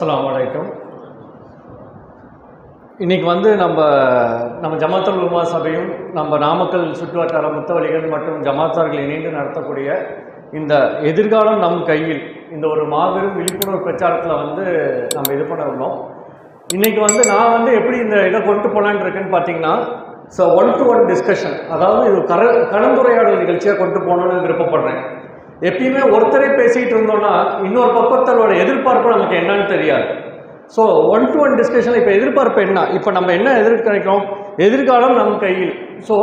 அஸ்ஸலாமு வணக்கம் இன்னைக்கு வந்து நம்ம நம்ம ஜமாத்தல் உருமா சபையும் நம்ம நாமக்கல் சுற்றுவட்டார முத்தவழிகள் மற்றும் ஜமாத்தார்கள் இணைந்து நடத்தக்கூடிய இந்த எதிர்காலம் நம் கையில் இந்த ஒரு மாபெரும் விழிப்புணர்வு பிரச்சாரத்தில் வந்து நம்ம இது பண்ண உள்ளோம். இன்றைக்கி வந்து நான் வந்து எப்படி இந்த இதை கொண்டு போகலான்னு இருக்கேன்னு பார்த்தீங்கன்னா so one to one discussion அதாவது இது கர கலந்துரையாடல் நிகழ்ச்சியாக கொண்டு போகணுன்னு விருப்பப்படுறேன். எப்பயுமே ஒருத்தரே பேசிகிட்டு இருந்தோம்னா இன்னொரு பக்கத்தலோட எதிர்பார்ப்பு நமக்கு என்னன்னு தெரியாது. So one to one discussion இப்போ எதிர்பார்ப்பு என்ன? இப்போ நம்ம என்ன எதிர்க்கிறோம் எதிர்காலம் நம் கையில். ஸோ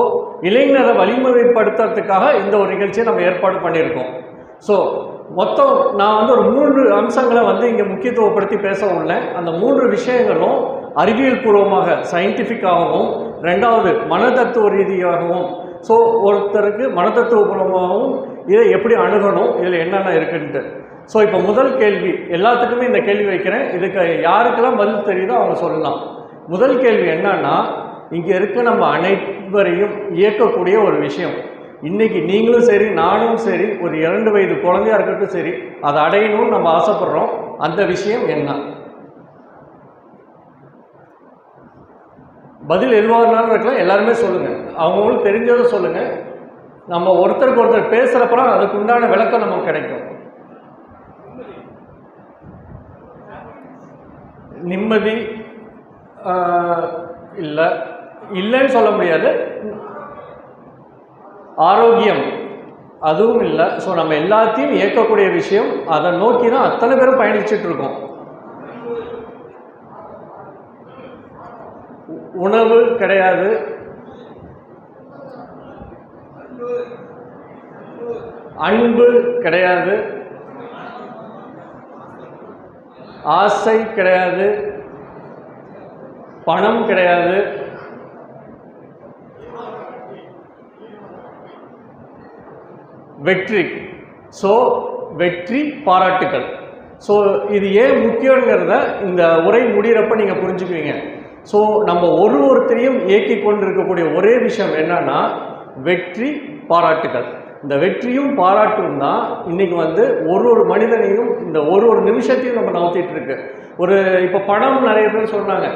இளைஞரை வழிமுறைப்படுத்துறதுக்காக இந்த ஒரு நிகழ்ச்சியை நம்ம ஏற்பாடு பண்ணியிருக்கோம். ஸோ மொத்தம் நான் வந்து ஒரு மூன்று அம்சங்களை வந்து இங்கே முக்கியத்துவப்படுத்தி பேச உள்ளேன். அந்த மூன்று விஷயங்களும் அறிவியல் பூர்வமாக சயின்டிஃபிக்காகவும் ரெண்டாவது மனதத்துவ ரீதியாகவும். ஸோ ஒருத்தருக்கு மனதத்துவ பூர்வமாகவும் இதை எப்படி அணுகணும் இதில் என்னென்ன இருக்குன்ட்டு. ஸோ இப்போ முதல் கேள்வி எல்லாத்துக்குமே இந்த கேள்வி வைக்கிறேன். இதுக்கு யாருக்கெல்லாம் பதில் தெரியுதோ அவங்க சொல்லலாம். முதல் கேள்வி என்னன்னா இங்கே இருக்க நம்ம அனைவரையும் இயக்கக்கூடிய ஒரு விஷயம். இன்றைக்கி நீங்களும் சரி நானும் சரி ஒரு இரண்டு வயது குழந்தையா இருக்கட்டும் சரி அதை அடையணும்னு நம்ம ஆசைப்படுறோம். அந்த விஷயம் என்ன? பதில் எதுவாக இருந்தாலும் இருக்கலாம். எல்லாருமே சொல்லுங்கள் அவங்கவுங்களுக்கு தெரிஞ்சதை சொல்லுங்கள் நம்ம ஒருத்தருக்கு ஒருத்தர் பேசுகிறப்பறம் அதுக்கு உண்டான விளக்கம் நமக்கு கிடைக்கும். நிம்மதி இல்லை இல்லைன்னு சொல்ல முடியாது. ஆரோக்கியம் அதுவும் இல்லை. ஸோ நம்ம எல்லாத்தையும் இயக்கக்கூடிய விஷயம் அதை நோக்கி தான் அத்தனை பேரும் பயணிச்சுட்டு இருக்கோம். உணவு கிடையாது. அன்பு கிடையாது. ஆசை கிடையாது. பணம் கிடையாது. வெற்றி. ஸோ வெற்றி பாராட்டுக்கள். ஸோ இது ஏன் முக்கியங்கிறத இந்த உரை முடிகிறப்ப நீங்கள் புரிஞ்சுக்குவீங்க. ஸோ நம்ம ஒரு ஒருத்தரையும் இயக்கி கொண்டிருக்கக்கூடிய ஒரே விஷயம் என்னன்னா வெற்றி பாராட்டுகள். இந்த வெற்றியும் பாராட்டும் தான் இன்னைக்கு வந்து ஒரு ஒரு மனிதனையும் இந்த ஒரு ஒரு நிமிஷத்தையும் நம்ம நவுத்திட்டு இருக்கு. ஒரு இப்போ பணம் நிறைய பேர் சொன்னாங்க.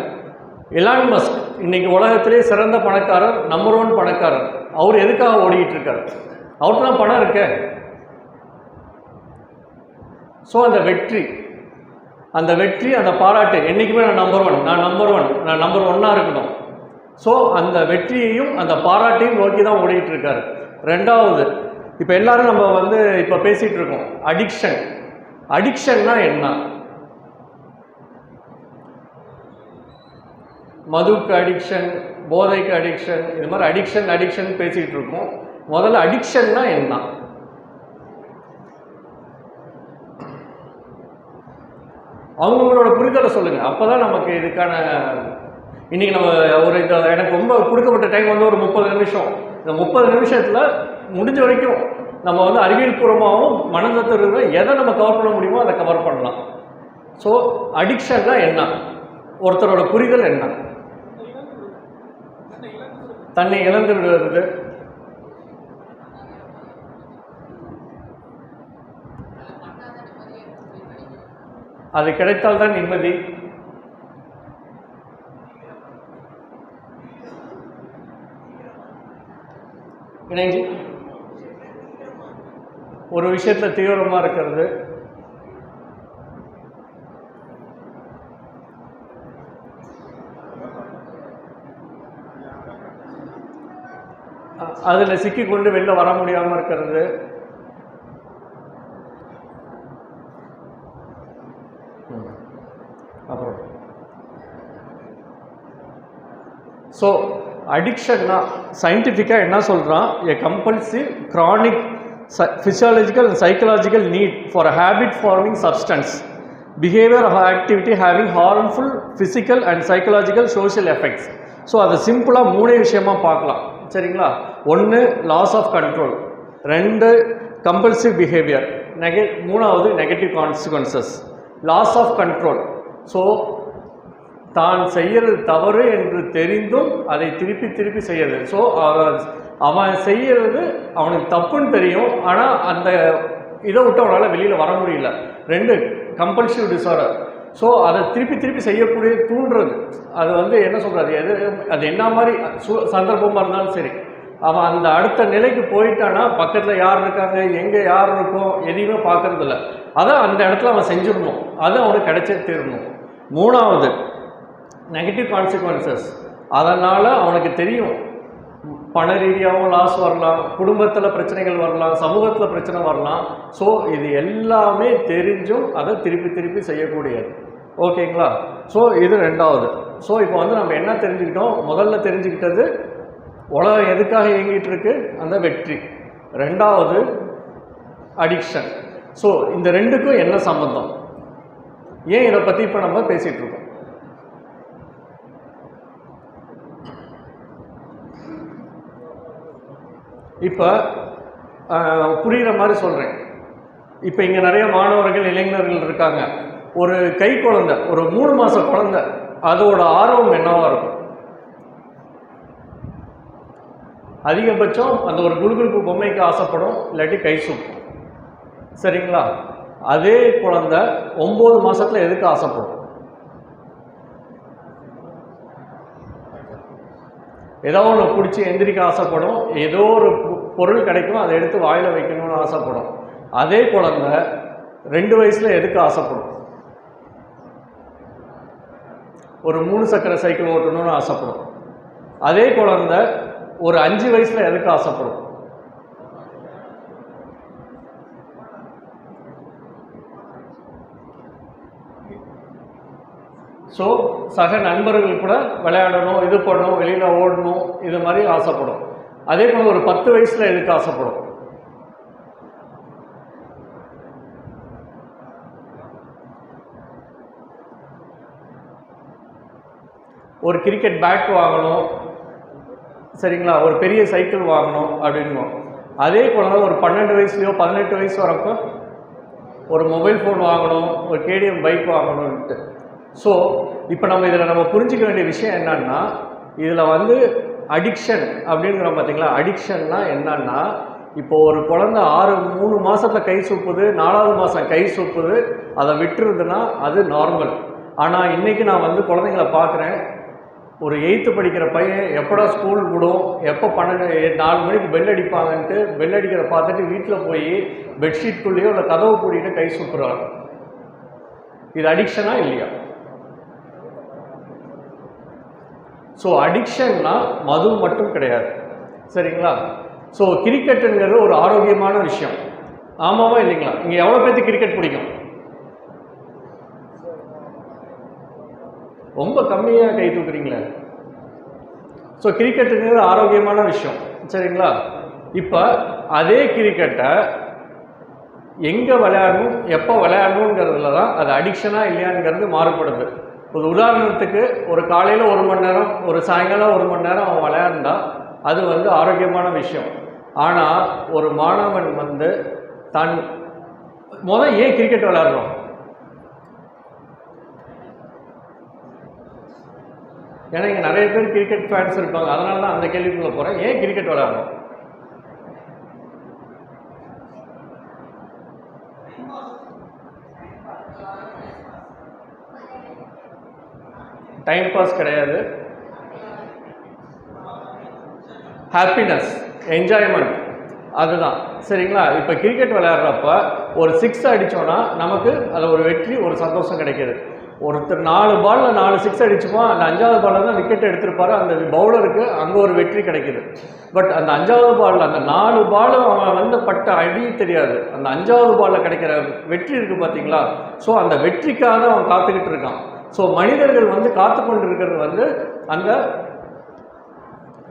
எலான் மஸ்க் இன்னைக்கு உலகத்திலே சிறந்த பணக்காரர் நம்பர் ஒன் பணக்காரர். அவர் எதுக்காக ஓடிக்கிட்டு இருக்கார்? அவர்கிட்ட பணம் இருக்கே. ஸோ அந்த வெற்றி அந்த வெற்றி அந்த பாராட்டு என்றைக்குமே நான் நம்பர் ஒன் நான் நம்பர் ஒன் நான் நம்பர் ஒன்னாக இருக்கணும். ஸோ அந்த வெற்றியையும் அந்த பாராட்டையும் நோக்கி தான் ஓடிட்டு இருக்காரு. ரெண்டாவது இப்போ எல்லாரும் நம்ம வந்து இப்போ பேசிகிட்டு இருக்கோம். அடிக்ஷன் அடிக்ஷன்னா என்ன? மதுக்கு அடிக்ஷன் போதைக்கு அடிக்ஷன் இது மாதிரி அடிக்ஷன் அடிக்ஷன் பேசிகிட்டு இருக்கோம். முதல்ல அடிக்ஷன்னா என்ன? அவங்களோட புரிதலை சொல்லுங்கள் அப்போ தான் நமக்கு இதுக்கான இன்றைக்கி நம்ம ஒரு இந்த எனக்கு ரொம்ப கொடுக்கப்பட்ட டைம் வந்து ஒரு முப்பது நிமிஷம். இந்த முப்பது நிமிஷத்தில் முடிஞ்ச வரைக்கும் நம்ம வந்து அறிவியல் பூர்வமாகவும் மனதத்திற்கு எதை நம்ம கவர் பண்ண முடியுமோ அதை கவர் பண்ணலாம். ஸோ அடிக்ஷன்னா என்ன? ஒருத்தரோட புரிதல் என்ன? தன்னை இழந்து விடுவது. அது கிடைத்தால் தான் நிம்மதி. இணைஞ்சி ஒரு விஷயத்தில் தீவிரமாக இருக்கிறது அதில் சிக்கிக்கொண்டு வெளில வர முடியாமல் இருக்கிறது ம். அப்புறம் ஸோ அடிக்ஷன்னா சயின்டிஃபிக்காக என்ன சொல்கிறான் a compulsive chronic physiological and psychological need for a habit forming substance behavior or activity having harmful physical and psychological social effects so அதை சிம்பிளாக மூணே விஷயமா பார்க்கலாம் சரிங்களா ஒன்று லாஸ் ஆஃப் கண்ட்ரோல் ரெண்டு கம்பல்சிவ் பிஹேவியர் நெக மூணாவது negative consequences loss of control so தான் செய்யறது தவறு என்று தெரிந்தும் அதை திருப்பி திருப்பி செய்யறது. ஸோ அவன் செய்யறது அவனுக்கு தப்புன்னு தெரியும். ஆனால் அந்த இதை விட்டு அவனால் வெளியில் வர முடியல. ரெண்டு கம்பல்சிவ் டிசார்டர் ஸோ அதை திருப்பி திருப்பி செய்யக்கூடிய தூண்டுறது அது வந்து என்ன சொல்கிறது எது அது என்ன மாதிரி சு சந்தர்ப்பமாக இருந்தாலும் சரி. அவன் அந்த அடுத்த நிலைக்கு போயிட்டான்னா பக்கத்தில் யார் இருக்காங்க எங்கே யார் இருக்கும் எதையுமே பார்க்குறதில்ல. அதை அந்த இடத்துல அவன் செஞ்சிடணும். அது அவனுக்கு கிடைச்சே தீரணும். மூணாவது நெகட்டிவ் கான்சிக்வன்சஸ் அதனால் அவனுக்கு தெரியும். பண ரீதியாகவும் லாஸ் வரலாம் குடும்பத்தில் பிரச்சனைகள் வரலாம் சமூகத்தில் பிரச்சனை வரலாம். ஸோ இது எல்லாமே தெரிஞ்சும் அதை திருப்பி திருப்பி செய்யக்கூடியது. ஓகேங்களா ஸோ இது ரெண்டாவது. ஸோ இப்போ வந்து நம்ம என்ன தெரிஞ்சுக்கிட்டோம்? முதல்ல தெரிஞ்சுக்கிட்டது உலகம் எதுக்காக இயங்கிட்டு இருக்கு? அந்த வெற்றி. ரெண்டாவது அடிக்ஷன் ஸோ இந்த ரெண்டுக்கும் என்ன சம்மந்தம் ஏன் இதை பற்றி இப்போ நம்ம பேசிகிட்டு இருக்கோம்? இப்போ புரிகிற மாதிரி சொல்கிறேன் இப்போ இங்கே நிறைய மாணவர்கள் இளைஞர்கள் இருக்காங்க. ஒரு கை குழந்தை ஒரு மூணு மாத குழந்தை அதோட ஆர்வம் என்னவாக இருக்கும்? அதிகபட்சம் அந்த ஒரு குழுகுழுப்பு பொம்மைக்கு ஆசைப்படும் இல்லாட்டி கை சூப்பும் சரிங்களா? அதே குழந்தை ஒம்பது மாதத்தில் எதுக்கு ஆசைப்படும்? ஏதோ ஒன்று பிடிச்சி எந்திரிக்க ஆசைப்படும். ஏதோ ஒரு பொ- பொருள் கிடைக்கும் அதை எடுத்து வாயில் வைக்கணும்னு ஆசைப்படும். அதே குழந்தை ரெண்டு வயசில் எதுக்கு ஆசைப்படும்? ஒரு மூணு சக்கர சைக்கிள் ஓட்டணும்னு ஆசைப்படும். அதே குழந்தை ஒரு அஞ்சு வயசில் எதுக்கு ஆசைப்படும்? ஸோ சக நண்பர்கள் கூட விளையாடணும் இது பண்ணணும் வெளியில் ஓடணும் இது மாதிரி ஆசைப்படும். அதே போல் ஒரு பத்து வயசில் எதுக்கு ஆசைப்படும். ஒரு கிரிக்கெட் பேட் வாங்கணும். சரிங்களா? ஒரு பெரிய சைக்கிள் வாங்கணும் அப்படின்வோம் அதே குழந்தை ஒரு பன்னெண்டு வயசுலையோ பதினெட்டு வயசு வரப்போ ஒரு மொபைல் ஃபோன் வாங்கணும் ஒரு கேடிஎம் பைக் வாங்கணும்ன்ட்டு. ஸோ இப்போ நம்ம இதில் நம்ம புரிஞ்சிக்க வேண்டிய விஷயம் என்னன்னா இதில் வந்து அடிக்ஷன் அப்படிங்கிறோம் பார்த்தீங்களா அடிக்ஷன்னா என்னன்னா இப்போ ஒரு குழந்தை ஆறு மூணு மாதத்தில் கை சூப்புது நாலாவது மாதம் கை சூப்புது அதை விட்டுருதுன்னா அது நார்மல் ஆனால் இன்னைக்கு நான் வந்து குழந்தைங்கள பார்க்குறேன் ஒரு எயித்து படிக்கிற பையன் எப்படா ஸ்கூல் விடும் எப்போ பன்னெண்டு நாலு மணிக்கு பெல் அடிப்பாங்கன்ட்டு பெல் அடிக்கிற பார்த்துட்டு வீட்டில் போய் பெட்ஷீட்குள்ளேயோ இல்லை கதவு கூட்டிகிட்டு கை சூப்புறாங்க இது அடிக்ஷனா இல்லையா? ஸோ அடிக்ஷன்னா மது மட்டும் கிடையாது. சரிங்களா? ஸோ கிரிக்கெட்டுங்கிறது ஒரு ஆரோக்கியமான விஷயம். ஆமாவா இல்லைங்களா? இங்கே எவ்வளோ பேர்த்து கிரிக்கெட் பிடிக்கும்? ரொம்ப கம்மியாக கை தூக்குறீங்களே. ஸோ கிரிக்கெட்டுங்கிறது ஆரோக்கியமான விஷயம். சரிங்களா? இப்போ அதே கிரிக்கெட்டை எங்கே விளையாடணும் எப்போ விளையாடணுங்கிறதுல தான் அது அடிக்ஷனாக இல்லையாங்கிறது மாறுபடுது. ஒரு உதாரணத்துக்கு ஒரு காலையில் ஒரு மணி நேரம் ஒரு சாயங்காலம் ஒரு மணி நேரம் அவன் விளையாண்டா அது வந்து ஆரோக்கியமான விஷயம். ஆனால் ஒரு மாணவன் வந்து தன் முதல் ஏன் கிரிக்கெட் விளையாடுறோம்? ஏன்னா இங்கே நிறைய பேர் கிரிக்கெட் ஃபேன்ஸ் இருப்பாங்க. அதனால தான் அந்த கேள்விக்குள்ளே போகிறேன் ஏன் கிரிக்கெட் விளையாடுறோம்? டைம் பாஸ் கிடையாது. ஹாப்பினஸ் என்ஜாய்மெண்ட் அதுதான். சரிங்களா? இப்போ கிரிக்கெட் விளையாடுறப்ப ஒரு சிக்ஸ் அடித்தோன்னா நமக்கு அது ஒரு வெற்றி ஒரு சந்தோஷம் கிடைக்கிது. ஒருத்தர் நாலு பாலில் நாலு சிக்ஸ் அடிச்சுப்போம் அந்த அஞ்சாவது பாலில் தான் விக்கெட் எடுத்திருப்பாரு. அந்த பவுலருக்கு அங்கே ஒரு வெற்றி கிடைக்கிது. பட் அந்த அஞ்சாவது பாலில் அந்த நாலு பாலும் அவன் வந்து பட்ட அடி தெரியாது. அந்த அஞ்சாவது பாலில் கிடைக்கிற வெற்றி இருக்குது பார்த்தீங்களா ஸோ அந்த வெற்றிக்காக அவன் காத்துக்கிட்டு இருக்கான். ஸோ மனிதர்கள் வந்து காத்து கொண்டிருக்கிறது வந்து அந்த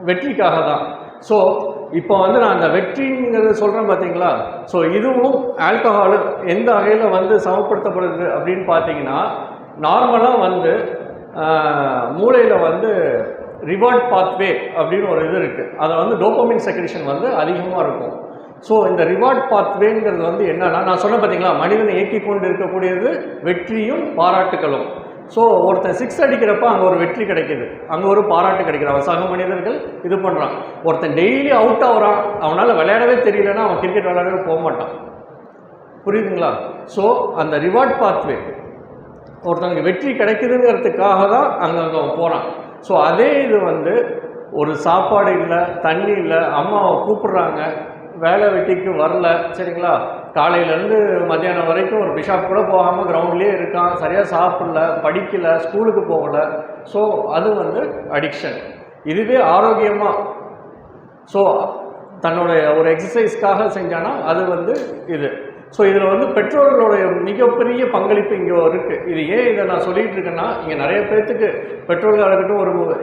வெற்றிக்காக தான் ஸோ இப்போ வந்து நான் அந்த வெற்றிங்கிறத சொல்கிறேன் பார்த்தீங்களா ஸோ இதுவும் ஆல்கஹாலு எந்த வகையில் வந்து சமப்படுத்தப்படுது அப்படின்னு பார்த்தீங்கன்னா நார்மலாக வந்து மூளையில் வந்து ரிவார்ட் பாத்வே அப்படின்னு ஒரு இது இருக்குது அதை வந்து டோப்பமின் செக்ரேஷன் வந்து அதிகமாக இருக்கும். ஸோ இந்த ரிவார்ட் பாத்வேங்கிறது வந்து என்னென்னா நான் சொன்னேன் பார்த்தீங்களா மனிதனை இயக்கி கொண்டு இருக்கக்கூடியது வெற்றியும் பாராட்டுகளும். ஸோ ஒருத்தன் சிக்ஸ் அடிக்கிறப்ப அங்கே ஒரு வெற்றி கிடைக்கிது. அங்கே ஒரு பாராட்டு கிடைக்கிது. அவன் சக மனிதர்கள் இது பண்ணுறான் ஒருத்தன் டெய்லி அவுட் ஆகுறான் அவனால் விளையாடவே தெரியலன்னா அவன் கிரிக்கெட் விளையாடவே போக மாட்டான். புரியுதுங்களா? ஸோ அந்த ரிவார்ட் பாத்வே ஒருத்தனுக்கு வெற்றி கிடைக்குதுங்கிறதுக்காக தான் அங்கே அங்கே அவன் போகிறான் ஸோ அதே இது வந்து ஒரு சாப்பாடு இல்லை தண்ணி இல்லை அம்மாவை கூப்பிடுறாங்க. வேலை வெட்டிக்கு வரல. சரிங்களா? காலையிலேருந்து மத்தியானம் வரைக்கும் ஒரு பிஷாப் கூட போகாமல் கிரவுண்ட்லேயே இருக்கான். சரியாக சாப்பிடல படிக்கலை ஸ்கூலுக்கு போகல. ஸோ அது வந்து அடிக்ஷன் இதுவே ஆரோக்கியமாக ஸோ தன்னுடைய ஒரு எக்ஸசைஸ்க்காக செஞ்சானா அது வந்து இது. ஸோ இதில் வந்து பெற்றோர்களுடைய மிகப்பெரிய பங்களிப்பு இங்கே இருக்குது இது ஏன் இதை நான் சொல்லிகிட்டு இருக்கேன்னா இங்கே நிறைய பேர்த்துக்கு பெற்றோர்களாக இருக்கட்டும் ஒரு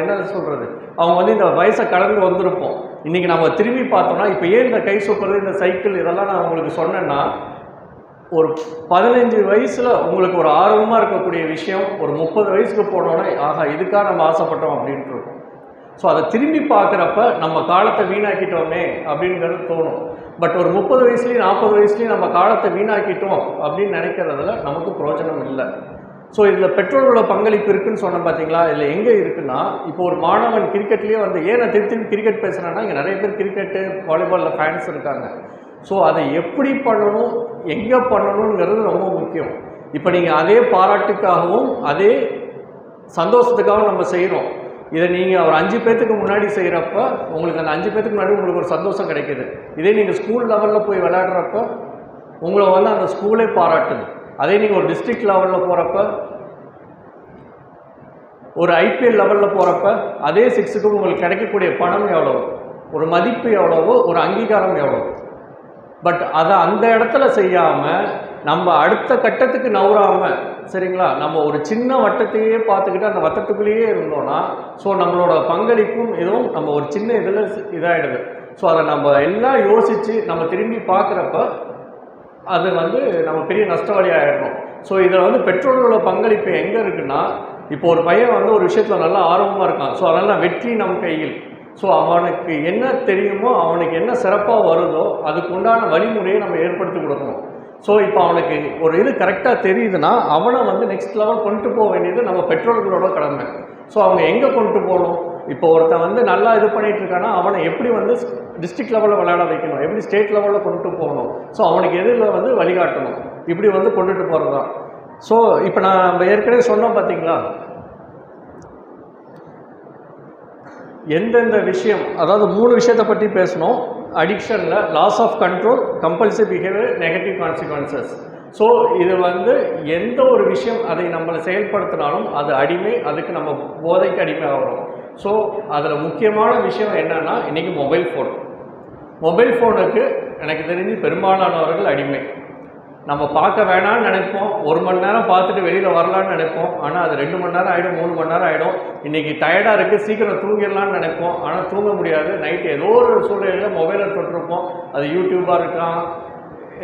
என்ன சொல்கிறது அவங்க வந்து இந்த வயசை கடந்து வந்திருப்போம். இன்றைக்கி நம்ம திரும்பி பார்த்தோம்னா இப்போ ஏன் இந்த கை சூப்பர் இந்த சைக்கிள் இதெல்லாம் நான் உங்களுக்கு சொன்னேன்னா ஒரு பதினஞ்சு வயசில் உங்களுக்கு ஒரு ஆர்வமாக இருக்கக்கூடிய விஷயம் ஒரு முப்பது வயசுக்கு போனோன்னே ஆஹா இதுக்காக நம்ம ஆசைப்பட்டோம் அப்படின்ட்டு இருக்கும். ஸோ அதை திரும்பி பார்க்குறப்ப நம்ம காலத்தை வீணாக்கிட்டோமே அப்படிங்கிறது தோணும். பட் ஒரு முப்பது வயசுலேயும் நாற்பது வயசுலேயும் நம்ம காலத்தை வீணாக்கிட்டோம் அப்படின்னு நினைக்கிறதுல நமக்கு பிரயோஜனம் இல்லை. ஸோ இதில் பெற்றோர்களோட பங்களிப்பு இருக்குன்னு சொன்னேன் பார்த்தீங்களா இதில் எங்கே இருக்குன்னா இப்போ ஒரு மாணவன் கிரிக்கெட்லேயே வந்து ஏன் நான் திருப்பி திருப்பி கிரிக்கெட் பேசுகிறேன்னா இங்கே நிறைய பேர் கிரிக்கெட்டு வாலிபாலில் ஃபேன்ஸ் இருக்காங்க. ஸோ அதை எப்படி பண்ணணும் எங்கே பண்ணணுங்கிறது ரொம்ப முக்கியம். இப்போ நீங்கள் அதே பாராட்டுக்காகவும் அதே சந்தோஷத்துக்காகவும் நம்ம செய்கிறோம் இதை நீங்கள் ஒரு அஞ்சு பேர்த்துக்கு முன்னாடி செய்கிறப்ப உங்களுக்கு அந்த அஞ்சு பேர்த்துக்கு முன்னாடி உங்களுக்கு ஒரு சந்தோஷம் கிடைக்குது. இதே நீங்கள் ஸ்கூல் லெவலில் போய் விளையாடுறப்ப உங்களை வந்து அந்த ஸ்கூலே பாராட்டுது. அதே நீங்கள் ஒரு டிஸ்ட்ரிக்ட் லெவலில் போகிறப்ப ஒரு ஐபிஎல் லெவலில் போகிறப்ப அதே சிக்ஸுக்கு உங்களுக்கு கிடைக்கக்கூடிய பணம் எவ்வளவோ? ஒரு மதிப்பு எவ்வளவோ? ஒரு அங்கீகாரம் எவ்வளவு? பட் அதை அந்த இடத்துல செய்யாமல் நம்ம அடுத்த கட்டத்துக்கு நவுறாமல் சரிங்களா? நம்ம ஒரு சின்ன வட்டத்தையே பார்த்துக்கிட்டு அந்த வட்டத்துக்குள்ளேயே இருந்தோம்னா ஸோ நம்மளோட பங்களிப்பும் இதுவும் நம்ம ஒரு சின்ன இதில் இதாகிடுது ஸோ அதை நம்ம எல்லாம் யோசித்து நம்ம திரும்பி பார்க்குறப்ப அது வந்து நம்ம பெரிய நஷ்டவாளி ஆகிடணும் ஸோ இதில் வந்து பெற்றோர்களோட பங்களிப்பு எங்கே இருக்குன்னா இப்போ ஒரு பையன் வந்து ஒரு விஷயத்தில் நல்லா ஆர்வமாக இருக்கான். ஸோ அதனால் வெற்றி நம் கையில். ஸோ அவனுக்கு என்ன தெரியுமோ அவனுக்கு என்ன சிறப்பாக வருதோ அதுக்கு உண்டான வழிமுறையை நம்ம ஏற்படுத்தி கொடுக்கணும். ஸோ இப்போ அவனுக்கு ஒரு இது கரெக்டாக தெரியுதுன்னா அவனை வந்து நெக்ஸ்ட் லெவல் கொண்டு போக வேண்டியது நம்ம பெற்றோர்களோட கடமை. ஸோ அவங்க எங்கே கொண்டு போகணும்? இப்போ ஒருத்தன் வந்து நல்லா இது பண்ணிகிட்டு இருக்கானா அவனை எப்படி வந்து டிஸ்ட்ரிக்ட் லெவலில் விளையாட வைக்கணும்? எப்படி ஸ்டேட் லெவலில் கொண்டு போகணும்? ஸோ அவனுக்கு எதிரில் வந்து வழிகாட்டணும். இப்படி வந்து கொண்டுட்டு போகிறது தான் ஸோ இப்போ நான் நம்ம ஏற்கனவே சொன்னோம் பார்த்தீங்களா எந்தெந்த விஷயம் அதாவது மூணு விஷயத்தை பற்றி பேசணும் அடிக்ஷனில் loss of control compulsory behaviour negative consequences so இது வந்து எந்த ஒரு விஷயம் அதை நம்மளை செயல்படுத்தினாலும் அது அடிமை அதுக்கு நம்ம போதைக்கு அடிமை ஆகிறோம். ஸோ அதில் முக்கியமான விஷயம் என்னென்னா இன்றைக்கி மொபைல் ஃபோன் மொபைல் ஃபோனுக்கு எனக்கு தெரிஞ்சு பெரும்பாலானவர்கள் அடிமை. நம்ம பார்க்க வேணாம்னு நினைப்போம். ஒரு மணி நேரம் பார்த்துட்டு வெளியில் வரலான்னு நினைப்போம். ஆனால் அது ரெண்டு மணி நேரம் ஆகிடும் மூணு மணி நேரம் ஆகிடும் இன்றைக்கி டயர்டாக இருக்குது சீக்கிரம் தூங்கிடலான்னு நினைப்போம். ஆனால் தூங்க முடியாது. நைட்டு ஏதோ ஒரு சூழ்நிலையில் மொபைலை தொட்டிருப்போம். அது யூடியூப்பாக இருக்கலாம்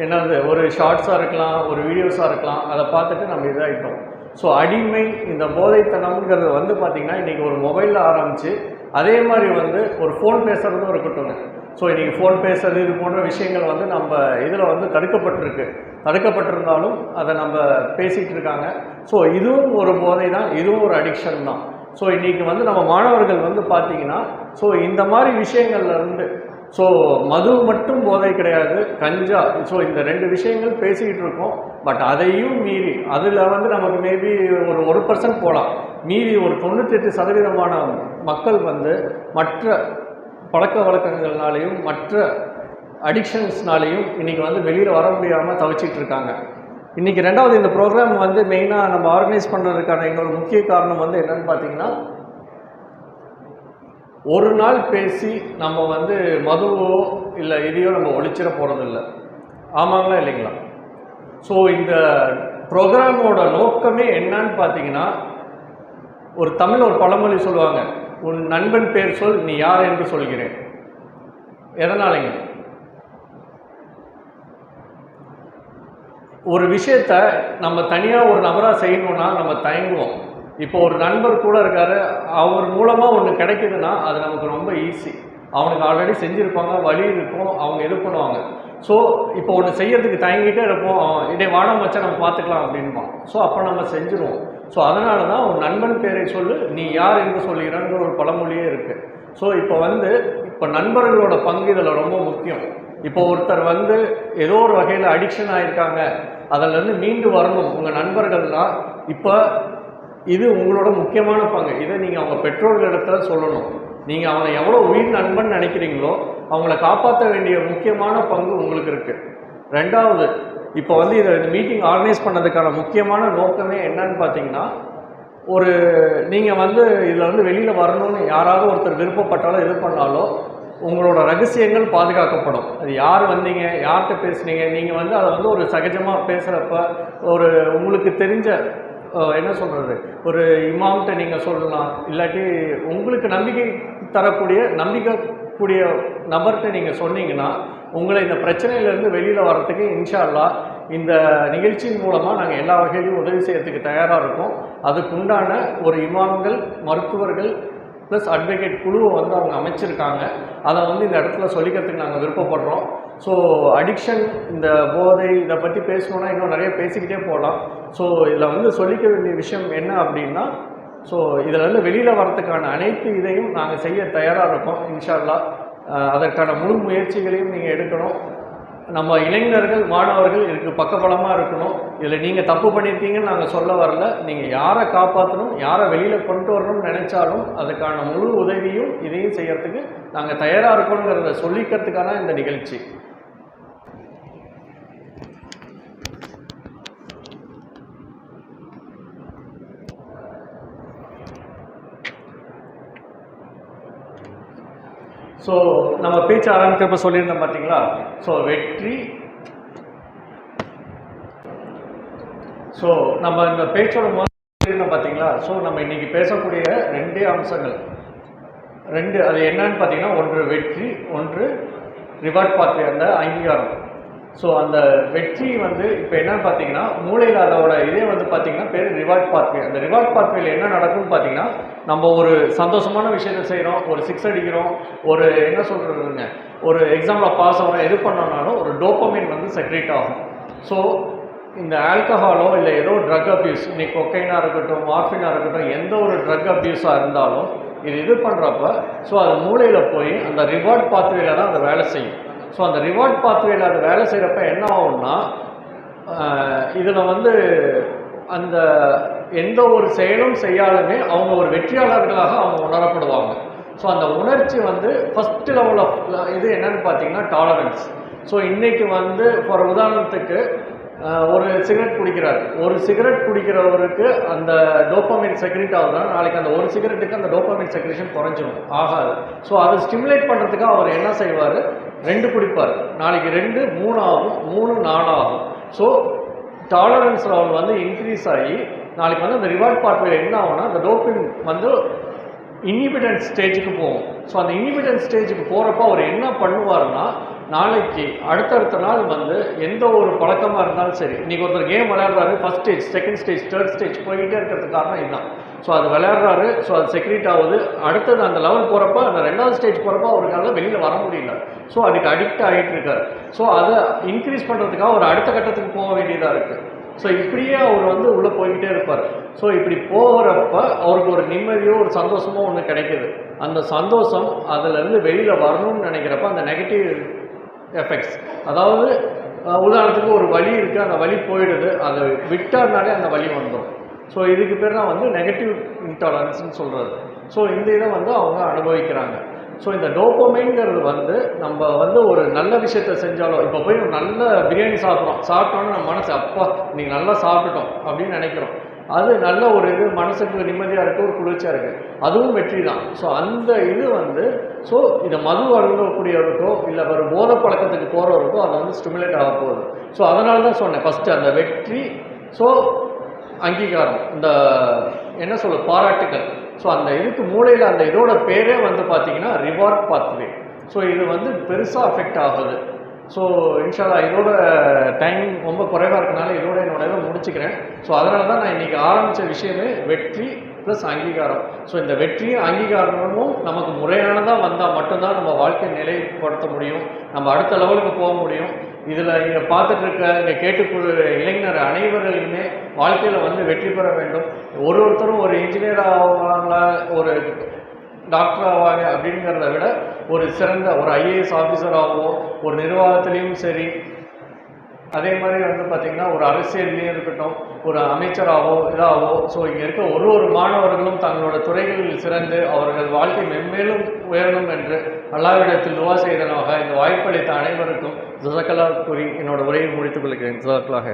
என்னது ஒரு ஷார்ட்ஸாக இருக்கலாம் ஒரு வீடியோஸாக இருக்கலாம். அதை பார்த்துட்டு நம்ம இதாகிட்டோம் ஸோ அடிமை இந்த போதைத்தனம்ங்கிறது வந்து பார்த்திங்கன்னா இன்றைக்கி ஒரு மொபைலில் ஆரம்பித்து அதே மாதிரி வந்து ஒரு ஃபோன் பேசுகிறதும் இருக்கட்டும். ஸோ இன்றைக்கி ஃபோன் பேசுறது இது போன்ற விஷயங்கள் வந்து நம்ம இதில் வந்து தடுக்கப்பட்டிருக்கு. தடுக்கப்பட்டிருந்தாலும் அதை நம்ம பேசிகிட்டு இருக்காங்க. ஸோ இதுவும் ஒரு போதை தான் இதுவும் ஒரு அடிக்ஷன் தான். ஸோ இன்றைக்கி வந்து நம்ம மாணவர்கள் வந்து பார்த்திங்கன்னா ஸோ இந்த மாதிரி விஷயங்கள்லேருந்து ஸோ மது மட்டும் போதை கிடையாது கஞ்சா ஸோ இந்த ரெண்டு விஷயங்கள் பேசிக்கிட்டு இருக்கோம். பட் அதையும் மீறி அதில் வந்து நமக்கு மேபி ஒரு ஒரு பர்சன்ட் போகலாம் மீறி ஒரு தொண்ணூத்தெட்டு சதவீதமான மக்கள் வந்து மற்ற பழக்க வழக்கங்கள்னாலையும் மற்ற அடிக்ஷன்ஸ்னாலையும் இன்றைக்கி வந்து வெளியில் வர முடியாமல் தவிச்சிட்டு இருக்காங்க. இன்றைக்கி ரெண்டாவது இந்த ப்ரோக்ராம் வந்து மெயினாக நம்ம ஆர்கனைஸ் பண்ணுறதுக்கான இன்னொரு முக்கிய காரணம் வந்து என்னென்னு பார்த்தீங்கன்னா ஒரு நாள் பேசி நம்ம வந்து மதுவோ இல்லை இதையோ நம்ம ஒழிச்சிட போகிறதில்ல ஆமாங்களா இல்லைங்களா? ஸோ இந்த ப்ரோக்ராமோட நோக்கமே என்னன்னு பார்த்தீங்கன்னா ஒரு தமிழ் ஒரு பழமொழி சொல்லுவாங்க. உன் நண்பன் பேர் சொல் நீ யார் என்று சொல்கிறேன். எதனாலங்க? ஒரு விஷயத்த நம்ம தனியாக ஒரு நபராக செய்யணும்னா நம்ம தயங்குவோம். இப்போ ஒரு நண்பர் கூட இருக்காரு அவர் மூலமாக ஒன்று கிடைக்குதுன்னா அது நமக்கு ரொம்ப ஈஸி அவனுக்கு ஆல்ரெடி செஞ்சுருப்பாங்க வழி இருக்கும் அவங்க இது பண்ணுவாங்க. ஸோ இப்போ ஒன்று செய்யறதுக்கு தயங்கிட்டே இருப்போம் இதே வானம் வச்சா நம்ம பார்த்துக்கலாம் அப்படின்பான். ஸோ அப்போ நம்ம செஞ்சுருவோம். ஸோ அதனால தான் ஒரு நண்பன் பேரை சொல்லு நீ யார் என்று சொல்லுகிறான்ற ஒரு பழமொழியே இருக்குது ஸோ இப்போ வந்து இப்போ நண்பர்களோட பங்கு இதில் ரொம்ப முக்கியம். இப்போ ஒருத்தர் வந்து ஏதோ ஒரு வகையில் அடிக்ஷன் ஆகியிருக்காங்க அதிலேருந்து மீண்டு வரணும். உங்கள் நண்பர்கள்லாம் இப்போ இது உங்களோட முக்கியமான பங்கு. இதை நீங்கள் அவங்க பெற்றோர்களிடத்தில் சொல்லணும். நீங்கள் அவனை எவ்வளோ உயிர் நண்பன் நினைக்கிறீங்களோ அவங்கள காப்பாற்ற வேண்டிய முக்கியமான பங்கு உங்களுக்கு இருக்குது ரெண்டாவது இப்போ வந்து இதை இந்த மீட்டிங் ஆர்கனைஸ் பண்ணதுக்கான முக்கியமான நோக்கமே என்னன்னு பார்த்தீங்கன்னா ஒரு நீங்கள் வந்து இதில் வந்து வெளியில் வரணும்னு யாராவது ஒருத்தர் விருப்பப்பட்டாலோ இது பண்ணாலோ உங்களோட ரகசியங்கள் பாதுகாக்கப்படும். அது யார் வந்தீங்க யார்கிட்ட பேசுனீங்க நீங்கள் வந்து அதை வந்து ஒரு சகஜமாக பேசுகிறப்ப ஒரு உங்களுக்கு தெரிஞ்ச என்ன சொல்கிறது ஒரு இமாம்கிட்ட நீங்கள் சொல்லலாம் இல்லாட்டி உங்களுக்கு நம்பிக்கை தரக்கூடிய நம்பிக்கை கூடிய நபர்கிட்ட நீங்கள் சொன்னீங்கன்னா உங்களை இந்த பிரச்சனையிலேருந்து வெளியில் வர்றதுக்கு இன்ஷால்லா இந்த நிகழ்ச்சியின் மூலமாக நாங்கள் எல்லா வகையிலையும் உதவி செய்யறதுக்கு தயாராக இருக்கோம். அதுக்குண்டான ஒரு இமாம்கள் மருத்துவர்கள் ப்ளஸ் அட்வொகேட் குழுவை வந்து அவங்க அமைச்சிருக்காங்க. அதை வந்து இந்த இடத்துல சொல்லிக்கிறதுக்கு நாங்கள் விருப்பப்படுறோம். ஸோ அடிக்ஷன் இந்த போதை இதை பற்றி பேசணுன்னா இன்னும் நிறைய பேசிக்கிட்டே போகலாம். ஸோ இதில் வந்து சொல்லிக்க வேண்டிய விஷயம் என்ன அப்படின்னா ஸோ இதில் வந்து வெளியில் வரதுக்கான அனைத்து இதையும் நாங்கள் செய்ய தயாராக இருக்கோம் இன்ஷால்லா அதற்கான முழு முயற்சிகளையும் நீங்கள் எடுக்கணும். நம்ம இளைஞர்கள் மாணவர்கள் இதுக்கு பக்கபலமாக இருக்கணும். இதில் நீங்கள் தப்பு பண்ணியிருக்கீங்கன்னு நாங்கள் சொல்ல வரல. நீங்கள் யாரை காப்பாற்றணும் யாரை வெளியில் கொண்டு வரணும்னு நினச்சாலும் அதுக்கான முழு உதவியும் இதையும் செய்கிறதுக்கு நாங்கள் தயாராக இருக்கணுங்கிறத சொல்லிக்கிறதுக்கான இந்த நிகழ்ச்சி. ஸோ நம்ம பேச்சு ஆரம்பிக்கிறப்ப சொல்லியிருந்தோம் பார்த்தீங்களா? ஸோ வெற்றி. ஸோ நம்ம இந்த பேச்சோட முதல் சொல்லியிருந்தோம் பார்த்தீங்களா? ஸோ நம்ம இன்னைக்கு பேசக்கூடிய ரெண்டே அம்சங்கள். ரெண்டு அது என்னன்னு பார்த்தீங்கன்னா ஒன்று வெற்றி ஒன்று ரிவார்ட் பார்த்து அந்த அங்கீகாரம். ஸோ அந்த வெற்றி வந்து இப்போ என்னன்னு பார்த்தீங்கன்னா மூளையில் அதோட இதே வந்து பார்த்தீங்கன்னா பேர் ரிவார்ட் பாத்வே அந்த ரிவார்ட் பாத்வேல என்ன நடக்கும்னு பார்த்தீங்கன்னா நம்ம ஒரு சந்தோஷமான விஷயத்தை செய்கிறோம் ஒரு சிக்ஸ் அடிக்கிறோம் ஒரு என்ன சொல்கிறதுங்க ஒரு எக்ஸாமில் பாஸ் ஆகிறோம் எது பண்ணோம்னாலும் ஒரு டோப்பமின் வந்து செக்ரேட் ஆகும். ஸோ இந்த ஆல்கஹாலோ இல்லை ஏதோ ட்ரக் அப்யூஸ் இன்னைக்கு கொக்கைனாக இருக்கட்டும் மார்ஃபினாக இருக்கட்டும் எந்த ஒரு ட்ரக் அப்யூஸாக இருந்தாலும் இது இது பண்ணுறப்ப ஸோ அது மூளையில் போய் அந்த ரிவார்ட் பாத்வேல தான் அந்த வேலை செய்யும். ஸோ அந்த ரிவார்ட் பாத்வேல அது வேலை செய்கிறப்ப என்ன ஆகும்னா இதில் வந்து அந்த எந்த ஒரு செயலும் செய்யாலுமே அவங்க ஒரு வெற்றியாளர்களாக அவங்க உணரப்படுவாங்க. ஸோ அந்த உணர்ச்சி வந்து ஃபஸ்ட் லெவல் ஆஃப் இது என்னன்னு பார்த்தீங்கன்னா டாலரன்ஸ் ஸோ இன்றைக்கி வந்து ஃபார் உதாரணத்துக்கு ஒரு சிகரெட் குடிக்கிறார். ஒரு சிகரெட் குடிக்கிறவருக்கு அந்த டோப்பமின் செக்ரெட் ஆகுதுன்னா நாளைக்கு அந்த ஒரு சிகரெட்டுக்கு அந்த டோப்பமின் செக்ரேஷன் குறைஞ்சிடும் ஆகாது. ஸோ அதை ஸ்டிமுலேட் பண்ணுறதுக்கு அவர் என்ன செய்வார்? ரெண்டு குடிப்பார் நாளைக்கு ரெண்டு மூணு ஆகும் மூணு நாலு ஆகும் ஸோ டாலரன்ஸ் லெவல் வந்து இன்க்ரீஸ் ஆகி நாளைக்கு வந்து அந்த ரிவார்ட் பாத்வே என்ன ஆகும்னா அந்த டோப்பின் வந்து இன்ஹிபிட்டன்ஸ் ஸ்டேஜுக்கு போகும். ஸோ அந்த இன்ஹிபிட்டன்ஸ் ஸ்டேஜுக்கு போகிறப்ப அவர் என்ன பண்ணுவாருன்னா நாளைக்கு அடுத்தடுத்த நாள் வந்து எந்த ஒரு பழக்கமாக இருந்தாலும் சரி இன்றைக்கி ஒருத்தர் game விளையாடுறாரு first stage second stage third stage போய்கிட்டே இருக்கிறதுக்கு காரணம் இதுதான். ஸோ அது விளையாடுறாரு. ஸோ அது செக்ரீட் ஆகுது. அடுத்தது அந்த லெவல் போகிறப்ப அந்த ரெண்டாவது ஸ்டேஜ் போகிறப்ப அவருக்கால வெளியில் வர முடியல. ஸோ அதுக்கு அடிக்ட் ஆகிட்டு இருக்காரு. ஸோ அதை இன்க்ரீஸ் பண்ணுறதுக்காக ஒரு அடுத்த கட்டத்துக்கு போக வேண்டியதாக இருக்குது ஸோ இப்படியே அவர் வந்து உள்ளே போய்கிட்டே இருப்பார். ஸோ இப்படி போகிறப்ப அவருக்கு ஒரு நிம்மதியோ ஒரு சந்தோஷமோ ஒன்று கிடைக்கிது. அந்த சந்தோஷம் அதுலேருந்து வெளியில் வரணும்னு நினைக்கிறப்ப அந்த நெகட்டிவ் எஃபெக்ட்ஸ் அதாவது உதாரணத்துக்கு ஒரு வழி இருக்குது அந்த வழி போயிடுது. அதை விட்டார்னாலே அந்த வழி வந்துடும் ஸோ இதுக்கு பேர் தான் வந்து நெகட்டிவ் இன்டாலரன்ஸ்னு சொல்கிறது ஸோ இந்த இதை வந்து அவங்க அனுபவிக்கிறாங்க. ஸோ இந்த டோப்பமைன்ங்கிறது வந்து நம்ம வந்து ஒரு நல்ல விஷயத்த செஞ்சாலும் இப்போ போய் ஒரு நல்ல பிரியாணி சாப்பிட்றோம். சாப்பிட்டோன்னு நம்ம மனசு அப்பா நீங்கள் நல்லா சாப்பிட்டுட்டோம் அப்படின்னு நினைக்கிறோம். அது நல்ல ஒரு இது மனசுக்கு நிம்மதியாக இருக்குது ஒரு குளிர்ச்சியாக இருக்குது அதுவும் வெற்றி தான். ஸோ அந்த இது வந்து ஸோ இதை மது அருந்தக்கூடியவருக்கோ இல்லை ஒரு போத பழக்கத்துக்கு போகிறவருக்கோ அது வந்து ஸ்டிமுலேட் ஆக போகுது. ஸோ அதனால தான் சொன்னேன் ஃபஸ்ட்டு அந்த வெற்றி. ஸோ அங்கீகாரம் இந்த என்ன சொல்ல பாராட்டுகள் ஸோ அந்த இதுக்கு மூளையில் அந்த இதோட பேரே வந்து பார்த்தீங்கன்னா ரிவார்ட் பாத்வே ஸோ இது வந்து பெருசாக அஃபெக்ட் ஆகுது. ஸோ இன்ஷால்லா இதோட டைம் ரொம்ப குறைவாக இருக்கனால இதோட என்னோட இதை முடிச்சுக்கிறேன். ஸோ அதனால தான் நான் இன்றைக்கி ஆரம்பித்த விஷயமே வெற்றி ப்ளஸ் அங்கீகாரம். ஸோ இந்த வெற்றியும் அங்கீகாரமும் நமக்கு முறை மட்டும்தான் நம்ம வாழ்க்கையை நிலைப்படுத்த முடியும். நம்ம அடுத்த லெவலுக்கு போக முடியும். இதில் இங்கே பார்த்துட்டு இருக்க இங்கே கேட்டுக்கொள்ள இளைஞர் அனைவர்களையுமே வாழ்க்கையில் வந்து வெற்றி பெற வேண்டும். ஒரு ஒருத்தரும் ஒரு இன்ஜினியர் ஆவாங்களா ஒரு டாக்டர் ஆவாங்க அப்படிங்கிறத விட ஒரு சிறந்த ஒரு ஐஏஎஸ் ஆஃபீஸராகவோ ஒரு நிர்வாகத்திலையும் சரி அதே மாதிரி வந்து பார்த்திங்கன்னா ஒரு அரசியல்லையும் இருக்கட்டும் ஒரு அமைச்சராகவோ இதாகவோ ஸோ இங்கே இருக்க ஒரு ஒரு மாணவர்களும் தங்களோட துறைகளில் சிறந்து அவர்கள் வாழ்க்கை மென்மேலும் உயரணும் என்று அல்லாவிடத்தில் துவா செய்தனாக இந்த வாய்ப்பளித்த அனைவருக்கும் ஜசக்கலா கூறி என்னோட உரையை முடித்துக் கொள்கிறேன். ஜசக்கலாக